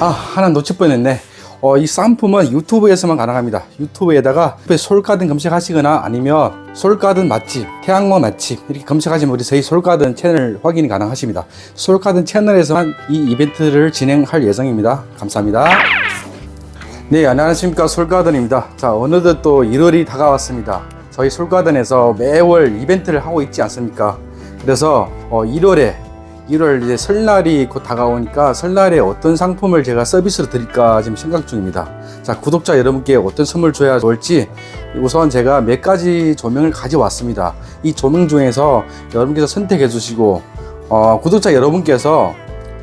아 하나 놓칠 뻔했네. 어, 이 상품은 유튜브에서만 가능합니다. 유튜브에다가 솔가든 검색하시거나 아니면 솔가든 맛집 태양광 맛집 이렇게 검색하시면 우리 저희 솔가든 채널 확인이 가능하십니다. 솔가든 채널에서만 이 이벤트를 진행할 예정입니다. 감사합니다. 네 안녕하십니까. 솔가든입니다. 자 어느덧 또 1월이 다가왔습니다. 저희 솔가든에서 매월 이벤트를 하고 있지 않습니까? 그래서 어, 1월에 1월 이제 설날이 곧 다가오니까 설날에 어떤 상품을 제가 서비스로 드릴까 지금 생각 중입니다. 자, 구독자 여러분께 어떤 선물 줘야 좋을지 우선 제가 몇 가지 조명을 가져왔습니다. 이 조명 중에서 여러분께서 선택해 주시고 어, 구독자 여러분께서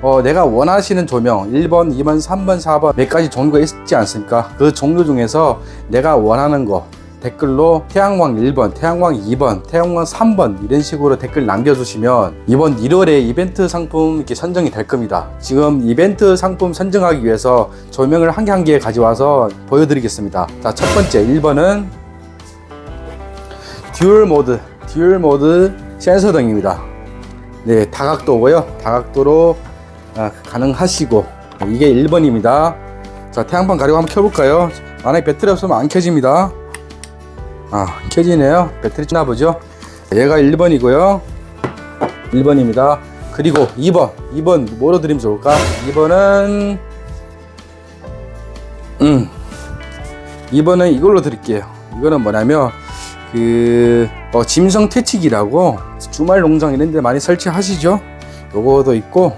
어, 내가 원하시는 조명 1번, 2번, 3번, 4번 몇 가지 종류가 있지 않습니까? 그 종류 중에서 내가 원하는 거 댓글로 태양광 1번, 태양광 2번, 태양광 3번 이런 식으로 댓글 남겨주시면 이번 1월에 이벤트 상품 이렇게 선정이 될 겁니다. 지금 이벤트 상품 선정하기 위해서 조명을 한 개 한 개 가져와서 보여드리겠습니다. 자, 첫 번째 1번은 듀얼 모드, 듀얼 모드 센서 등입니다. 네, 다각도고요. 다각도로 아, 가능하시고 이게 1번입니다. 자, 태양판 가리고 한번 켜볼까요? 만약에 배터리 없으면 안 켜집니다. 아, 켜지네요. 배터리 찌나 보죠? 얘가 1번이고요. 1번입니다. 그리고 2번. 2번 뭐로 드리면 좋을까? 2번은 음. 2번은 이걸로 드릴게요. 이거는 뭐냐면 그 어, 짐성 퇴치기라고 주말 농장 이런 데 많이 설치하시죠? 요거도 있고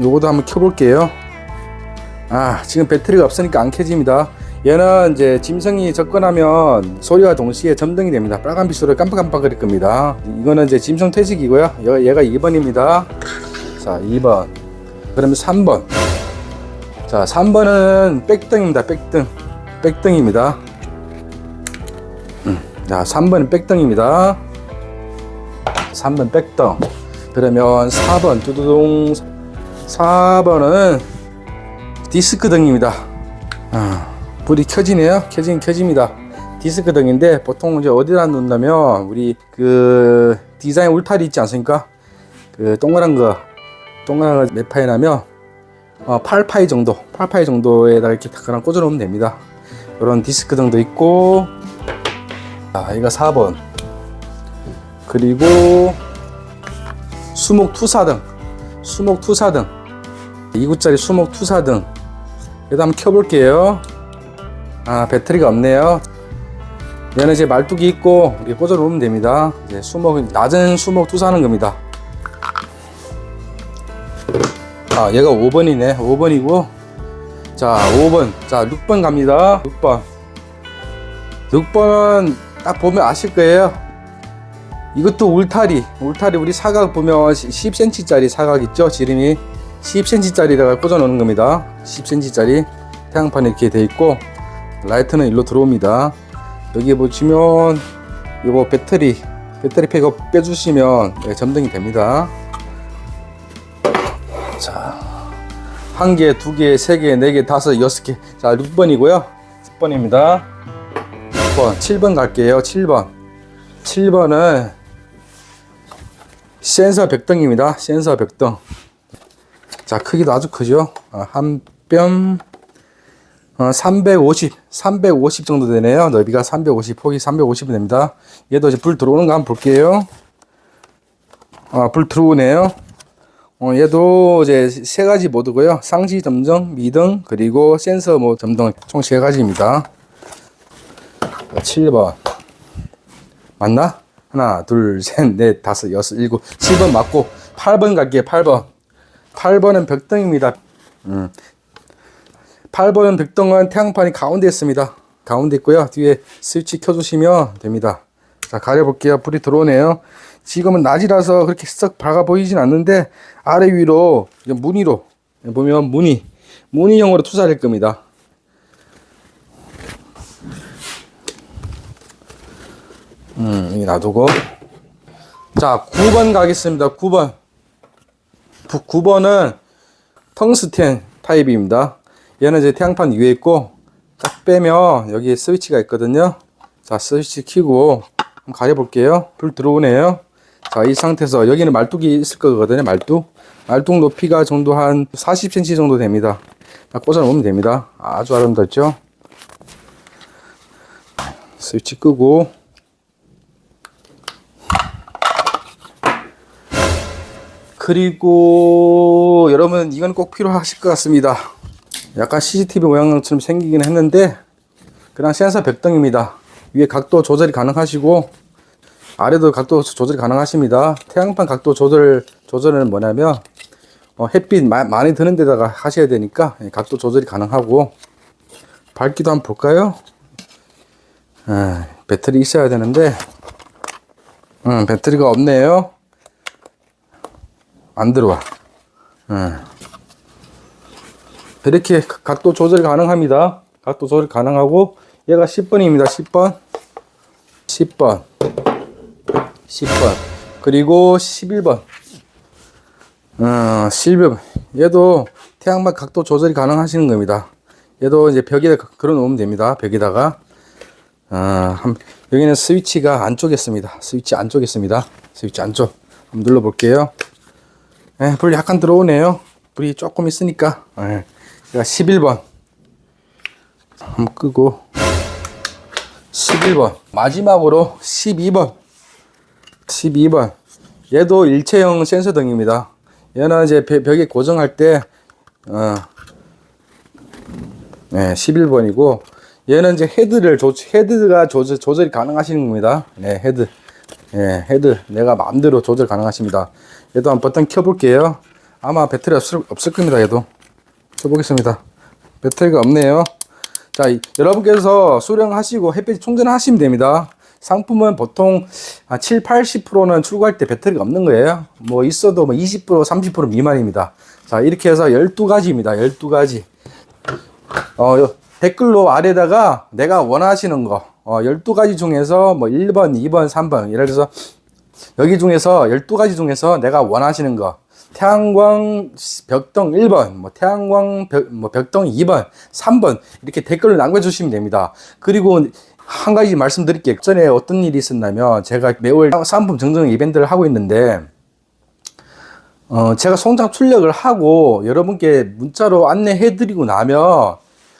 요거도 한번 켜 볼게요. 아, 지금 배터리가 없으니까 안 켜집니다. 얘는 이제 짐승이 접근하면 소리와 동시에 점등이 됩니다. 빨간 빛으로 깜빡깜빡거릴 겁니다. 이거는 이제 짐승 퇴직이고요. 얘- 얘가 2번입니다. 자, 2번. 그러면 3번. 자, 3번은 백등입니다. 백등. 백등입니다. 음, 자, 3번은 백등입니다. 3번 백등. 그러면 4번 두두둥 4번은 디스크 등입니다. 아, 불이 켜지네요. 켜지긴 켜집니다. 디스크 등인데 보통 이제 어디다 놓냐면 우리 그 디자인 울타리 있지 않습니까? 그 동그란 거 동그란 거몇 파이 나면 어, 8파이 정도 8파이 정도에다가 이렇게 딱 그냥 꽂아 놓으면 됩니다. 이런 디스크 등도 있고 아 이거 4번 그리고 수목 투사등 수목 투사등 2구짜리 수목 투사등 얘도 한번 켜볼게요 아 배터리가 없네요. 얘는 이제 말뚝이 있고 이렇게 꽂아 놓으면 됩니다. 이제 수목 낮은 수목 투사하는 겁니다. 아 얘가 5번이네. 5번이고. 자 5번. 자 6번 갑니다. 6번. 6번은 딱 보면 아실 거예요. 이것도 울타리. 울타리 우리 사각 보면 10cm 짜리 사각 있죠? 지름이. 10cm 짜리다가 꽂아 놓는 겁니다. 10cm 짜리 태양판이 이렇게 돼 있고 라이트는 일로 들어옵니다 여기 보시면 이거 배터리 배터리 팩업 빼주시면 네, 점등이 됩니다 자 한 개, 두 개, 세 개, 네 개, 다섯, 여섯 개. 자, 6번이고요. 10번입니다. 6번, 7번 갈게요. 7번. 7번은 센서 백등입니다. 센서 백등. 자, 크기도 아주 크죠. 어, 한 뼘, 어, 350, 350 정도 되네요. 넓이가 350, 폭이 350이 됩니다. 얘도 이제 불 들어오는 거 한번 볼게요. 아, 불 들어오네요. 어, 얘도 이제 세 가지 모드고요. 상시 점정, 미등, 그리고 센서 뭐 점등 총 세 가지입니다. 7번. 맞나? 하나, 둘, 셋, 넷, 다섯, 여섯, 일곱, 7번 맞고 8번 갈게요. 8번. 8번은 벽등입니다. 음. 8번은 벽등은 태양판이 가운데 있습니다. 가운데 있고요. 뒤에 스위치 켜주시면 됩니다. 자, 가려볼게요. 불이 들어오네요. 지금은 낮이라서 그렇게 썩 밝아 보이진 않는데 아래 위로 무늬로 보면 무늬 무늬형으로 투사될 겁니다. 음, 이 놔두고 자 9번 가겠습니다. 9번 9번은 텅스텐 타입입니다. 얘는 이제 태양판 위에 있고 딱 빼면 여기 스위치가 있거든요. 자 스위치 한번 가려볼게요. 불 들어오네요. 자, 이 상태에서 여기는 말뚝이 있을 거거든요. 말뚝. 알통 높이가 정도 한 40cm 정도 됩니다. 딱 꽂아 놓으면 됩니다. 아주 아름답죠? 스위치 끄고 그리고 여러분 이건 꼭 필요하실 것 같습니다. 약간 CCTV 모양처럼 생기긴 했는데 그냥 센서 백등입니다. 위에 각도 조절이 가능하시고 아래도 각도 조절이 가능하십니다. 태양판 각도 조절 조절은 뭐냐면 어, 햇빛 마- 많이 드는 데다가 하셔야 되니까 예, 각도 조절이 가능하고 밝기도 한번 볼까요? 아, 배터리 있어야 되는데 음, 배터리가 없네요. 안 들어와. 음. 이렇게 각도 조절 가능합니다. 각도 조절 가능하고 얘가 10번입니다. 10번. 10번. 10번. 그리고 11번. 어, 11번. 얘도 태양막 각도 조절이 가능하시는 겁니다. 얘도 이제 벽에다 걸어 놓으면 됩니다. 벽에다가. 어, 한, 여기는 스위치가 안쪽에 있습니다. 스위치 안쪽에 있습니다. 스위치 안쪽. 한번 눌러 볼게요. 예, 불 약간 들어오네요. 불이 조금 있으니까. 예. 제가 11번. 한번 끄고. 11번. 마지막으로 12번. 12번. 얘도 일체형 센서 등입니다. 얘는 이제 벽- 벽에 고정할 때, 어, 네, 11번이고, 얘는 이제 헤드를 조, 헤드가 조절, 조절이 가능하시는 겁니다. 네, 헤드. 예, 헤드. 내가 마음대로 조절 가능하십니다. 얘도 한번 버튼 켜볼게요. 아마 배터리 없을, 없을 겁니다, 얘도. 켜보겠습니다. 배터리가 없네요. 자, 이- 여러분께서 수령하시고 햇빛 충전하시면 됩니다. 상품은 보통 한 7, 80%는 출고할 때 배터리가 없는 거예요. 뭐 있어도 뭐 20%, 30% 미만입니다. 자, 이렇게 해서 12가지입니다. 12가지. 어, 요 댓글로 아래다가 내가 원하시는 거, 어, 12가지 중에서 뭐 1번, 2번, 3번. 예를 들어서 여기 중에서 12가지 중에서 내가 원하시는 거. 태양광 벽동 1번, 뭐 태양광 벽, 뭐 벽동 2번, 3번 이렇게 댓글을 남겨주시면 됩니다. 그리고 한 가지 말씀드릴게요. 전에 어떤 일이 있었냐면 제가 매월 상품 증정 이벤트를 하고 있는데 어, 제가 송장 출력을 하고 여러분께 문자로 안내해드리고 나면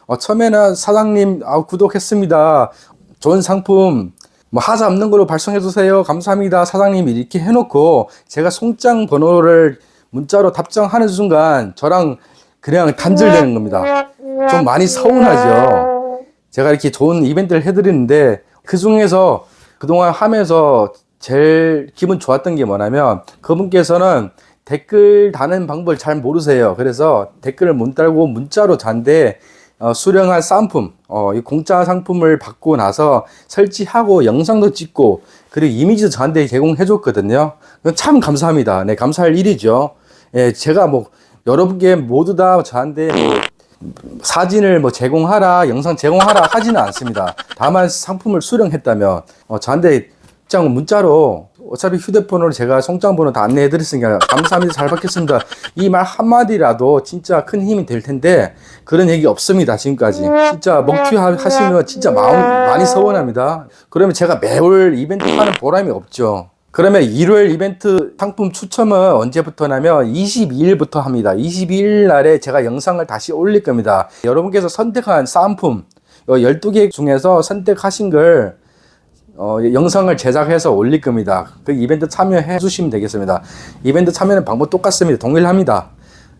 어, 처음에는 사장님 아, 구독했습니다. 좋은 상품 뭐 하자 없는 걸로 발송해 주세요. 감사합니다. 사장님 이렇게 해놓고 제가 송장 번호를 문자로 답장하는 순간 저랑 그냥 단절되는 겁니다. 좀 많이 서운하죠. 제가 이렇게 좋은 이벤트를 해드리는데 그 중에서 그동안 하면서 제일 기분 좋았던 게 뭐냐면 그분께서는 댓글 다는 방법을 잘 모르세요. 그래서 댓글을 못 달고 문자로 잔데 어, 수령한 상품, 어, 이 공짜 상품을 받고 나서 설치하고 영상도 찍고 그리고 이미지도 저한테 제공해 줬거든요. 참 감사합니다. 네, 감사할 일이죠. 예, 제가 뭐 여러분께 모두 다 저한테 뭐 사진을 뭐 제공하라, 영상 제공하라 하지는 않습니다. 다만 상품을 수령했다면 어, 저한테 문자로 어차피 휴대폰으로 제가 송장 번호 다 안내해 드렸으니까 감사합니다. 잘 받겠습니다. 이 말 한마디라도 진짜 큰 힘이 될 텐데 그런 얘기 없습니다. 지금까지. 진짜 먹튀 하- 하시면 진짜 마음 많이 서운합니다. 그러면 제가 매월 이벤트 하는 보람이 없죠. 그러면 일요일 이벤트 상품 추첨은 언제부터냐면 22일부터 합니다. 22일 날에 제가 영상을 다시 올릴 겁니다. 여러분께서 선택한 상품 12개 중에서 선택하신 걸 어, 영상을 제작해서 올릴 겁니다. 그 이벤트 참여해 주시면 되겠습니다. 이벤트 참여는 방법 똑같습니다. 동일합니다.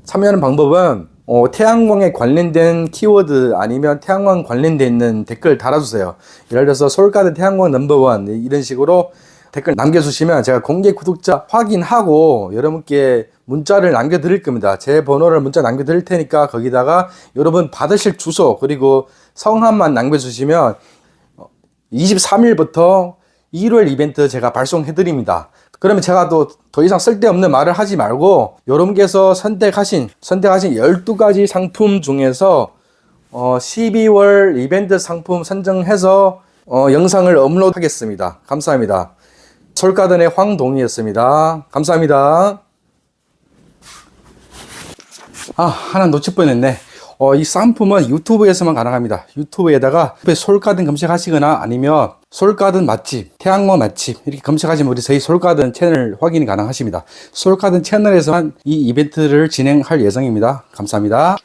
참여하는 방법은 어, 태양광에 관련된 키워드 아니면 태양광 관련돼 댓글 달아주세요. 예를 들어서 솔가드 태양광 넘버원 이런 식으로 댓글 남겨주시면 제가 공개 구독자 확인하고 여러분께 문자를 남겨드릴 겁니다. 제 번호를 문자 남겨드릴 테니까 거기다가 여러분 받으실 주소 그리고 성함만 남겨주시면 23일부터 1월 이벤트 제가 발송해 드립니다. 그러면 제가 또 더 이상 쓸데없는 말을 하지 말고 여러분께서 선택하신 선택하신 12가지 상품 중에서 어 12월 이벤트 상품 선정해서 어 영상을 업로드하겠습니다. 감사합니다. 솔가든의 황동이었습니다. 감사합니다. 아, 하나 놓칠 뻔했네. 어, 이 상품은 유튜브에서만 가능합니다. 유튜브에다가 솔가든 검색하시거나 아니면 솔가든 맛집, 태양모 맛집 이렇게 검색하시면 우리 저희 솔가든 채널 확인이 가능하십니다. 솔가든 채널에서만 이 이벤트를 진행할 예정입니다. 감사합니다.